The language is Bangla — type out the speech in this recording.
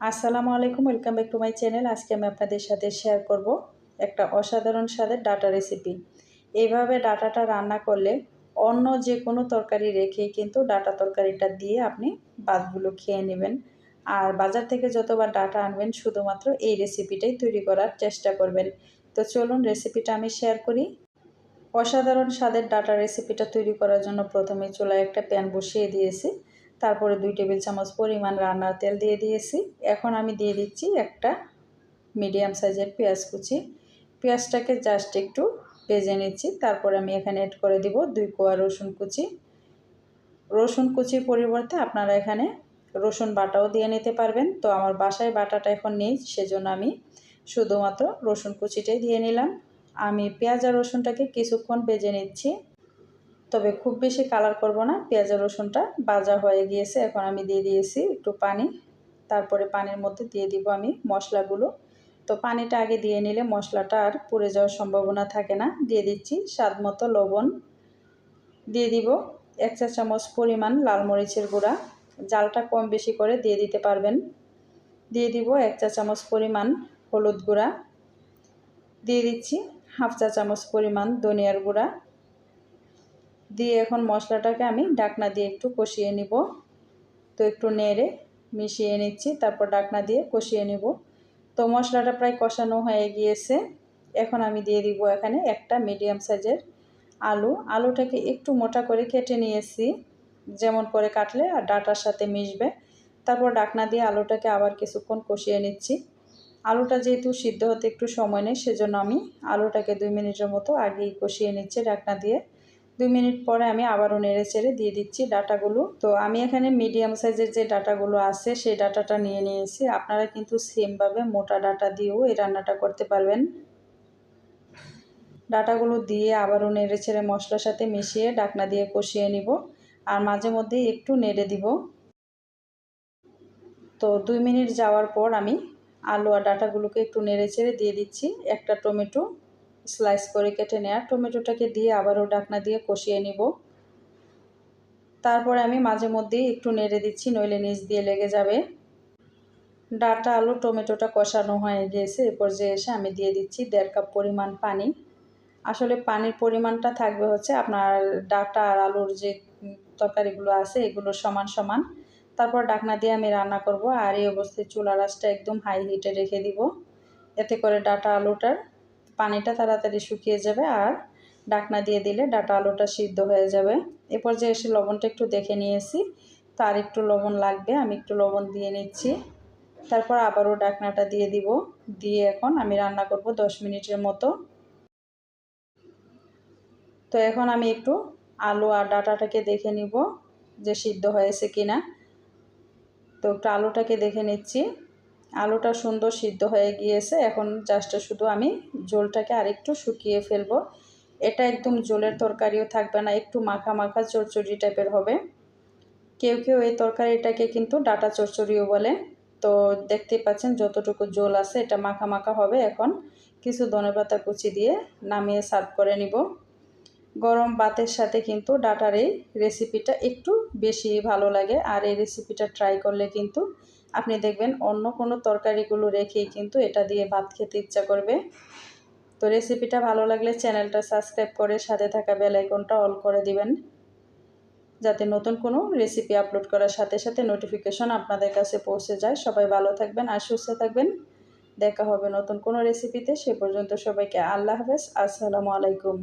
আসসালামু আলাইকুম, welcome back to my channel. আজকে আমি আপনাদের সাথে শেয়ার করব একটা অসাধারণ স্বাদের ডাটা রেসিপি। এইভাবে ডাটাটা রান্না করলে অন্য যে কোনো তরকারি রেখেই কিন্তু ডাটা তরকারিটা দিয়ে আপনি বাদগুলো খেয়ে নেবেন। আর বাজার থেকে যতবার ডাটা আনবেন, শুধুমাত্র এই রেসিপিটাই তৈরি করার চেষ্টা করবেন। তো চলুন রেসিপিটা আমি শেয়ার করি। অসাধারণ স্বাদের ডাটা রেসিপিটা তৈরি করার জন্য প্রথমে চুলায় একটা প্যান বসিয়ে দিয়েছি। তারপরে দুই টেবিল চামচ পরিমাণ রান্নার তেল দিয়ে দিয়েছি। এখন আমি দিয়ে দিচ্ছি একটা মিডিয়াম সাইজের পেঁয়াজ কুচি। পেঁয়াজটাকে জাস্ট একটু ভেজে নিচ্ছি। তারপরে আমি এখানে অ্যাড করে দিব দুই কোয়া রসুন কুচি। রসুন কুচির পরিবর্তে আপনারা এখানে রসুন বাটাও দিয়ে নিতে পারবেন। তো আমার বাসায় বাটাটা এখন নেই, সেজন্য আমি শুধুমাত্র রসুন কুচিটাই দিয়ে নিলাম। আমি পেঁয়াজ আর রসুনটাকে কিছুক্ষণ ভেজে নিচ্ছি। তবে খুব বেশি কালার করব না। পেঁয়াজ রসুনটা বাজা হয়ে গিয়েছে, এখন আমি দিয়ে দিয়েছি একটু পানি। তারপরে পানির মধ্যে দিয়ে দিব আমি মশলাগুলো। তো পানিটা আগে দিয়ে নিলে মশলাটা আর পুড়ে যাওয়ার সম্ভাবনা থাকে না। দিয়ে দিচ্ছি স্বাদ মতো লবণ। দিয়ে দিব এক চা চামচ পরিমাণ লাল মরিচের গুঁড়া। জালটা কম বেশি করে দিয়ে দিতে পারবেন। দিয়ে দিব এক চা চামচ পরিমাণ হলুদ গুঁড়া। দিয়ে দিচ্ছি হাফ চা চামচ পরিমাণ ধনিয়ার গুঁড়া। দিয়ে এখন মশলাটাকে আমি ডাকনা দিয়ে একটু কষিয়ে নিব। তো একটু নেড়ে মিশিয়ে নিচ্ছি, তারপর ডাকনা দিয়ে কষিয়ে নিব। তো মশলাটা প্রায় কষানো হয়ে গিয়েছে। এখন আমি দিয়ে দিব এখানে একটা মিডিয়াম সাইজের আলু। আলুটাকে একটু মোটা করে কেটে নিয়েছি, যেমন করে কাটলে আর ডাটার সাথে মিশবে। তারপর ডাকনা দিয়ে আলুটাকে আবার কিছুক্ষণ কষিয়ে নিচ্ছি। আলুটা যেহেতু সিদ্ধ হতে একটু সময় নেই, সেজন্য আমি আলুটাকে দুই মিনিটের মতো আগেই কষিয়ে নিচ্ছি ডাকনা দিয়ে। দুই মিনিট পরে আমি আবারও নেড়ে চেড়ে দিয়ে দিচ্ছি ডাটাগুলো। তো আমি এখানে মিডিয়াম সাইজের যে ডাটাগুলো আছে, সেই ডাটাটা নিয়ে নিয়েছি। আপনারা কিন্তু সেমভাবে মোটা ডাটা দিয়েও এই রান্নাটা করতে পারবেন। ডাটাগুলো দিয়ে আবারও নেড়ে ছেড়ে মশলার সাথে মিশিয়ে ডাকনা দিয়ে কষিয়ে নিব আর মাঝে মধ্যে একটু নেড়ে দিব। তো দুই মিনিট যাওয়ার পর আমি আলু আর ডাটাগুলোকে একটু নেড়ে ছেড়ে দিয়ে দিচ্ছি। একটা টমেটো স্লাইস করে কেটে নেওয়া টমেটোটাকে দিয়ে আবারও ডাকনা দিয়ে কষিয়ে নিব। তারপরে আমি মাঝে মধ্যেই একটু নেড়ে দিচ্ছি, নইলে নিচ দিয়ে লেগে যাবে। ডাটা আলু, টমেটোটা কষানো হয়ে গিয়েছে এ পর্যায়ে এসে আমি দিয়ে দিচ্ছি দেড় কাপ পরিমাণ পানি। আসলে পানির পরিমাণটা থাকবে হচ্ছে আপনার ডাটা আর আলুর যে তরকারিগুলো আছে, এগুলো সমান সমান। তারপর ডাকনা দিয়ে আমি রান্না করব আর এই অবস্থায় চুলা রাসটা একদম হাই হিটে রেখে দিব। এতে করে ডাটা আলুটার পানিটা তাড়াতাড়ি শুকিয়ে যাবে আর ডাকনা দিয়ে দিলে ডাটা আলুটা সিদ্ধ হয়ে যাবে। এরপর যে এসে লবণটা একটু দেখে নিয়েছি। তার একটু লবণ লাগবে, আমি একটু লবণ দিয়ে নিচ্ছি। তারপর আবারও ডাকনাটা দিয়ে দিব। দিয়ে এখন আমি রান্না করব দশ মিনিটের মতো। তো এখন আমি একটু আলু আর ডাটাটাকে দেখে নিব যে সিদ্ধ হয়েছে কিনা। তো একটু আলুটাকে দেখে নিচ্ছি। আলুটা সুন্দর সিদ্ধ হয়ে গিয়েছে। এখন জাস্ট শুধু আমি জোলটাকে আরেকটু শুকিয়ে ফেলব। এটা একদম জোলের তরকারিও থাকবে না, একটু মাখা মাখা চরচড়ি টাইপের হবে। কেউ কেউ এই তরকারিটাকে কিন্তু ডাটা চরচড়িও বলে। তো দেখতে পাচ্ছেন যতটুকু জোল আছে এটা মাখা মাখা হবে। এখন কিছু ধনেপাতা কুচি দিয়ে নামিয়ে সার্ভ করে নিব। গরম ভাতের সাথে কিন্তু ডাটার এই রেসিপিটা একটু বেশি ভালো লাগে। আর এই রেসিপিটা ট্রাই করলে কিন্তু আপনি দেখবেন অন্য কোনো তরকারিগুলো রেখেই কিন্তু এটা দিয়ে ভাত খেতে ইচ্ছা করবে। তো রেসিপিটা ভালো লাগলে চ্যানেলটা সাবস্ক্রাইব করে সাথে থাকা বেল আইকনটা অল করে দিবেন। যাতে নতুন কোনো রেসিপি আপলোড করার সাথে সাথে নোটিফিকেশন আপনাদের কাছে পৌঁছে যায়। সবাই ভালো থাকবেন আর সুস্থ থাকবেন। দেখা হবে নতুন কোনো রেসিপিতে। সে পর্যন্ত সবাইকে আল্লাহ হাফেজ। আসসালামু আলাইকুম।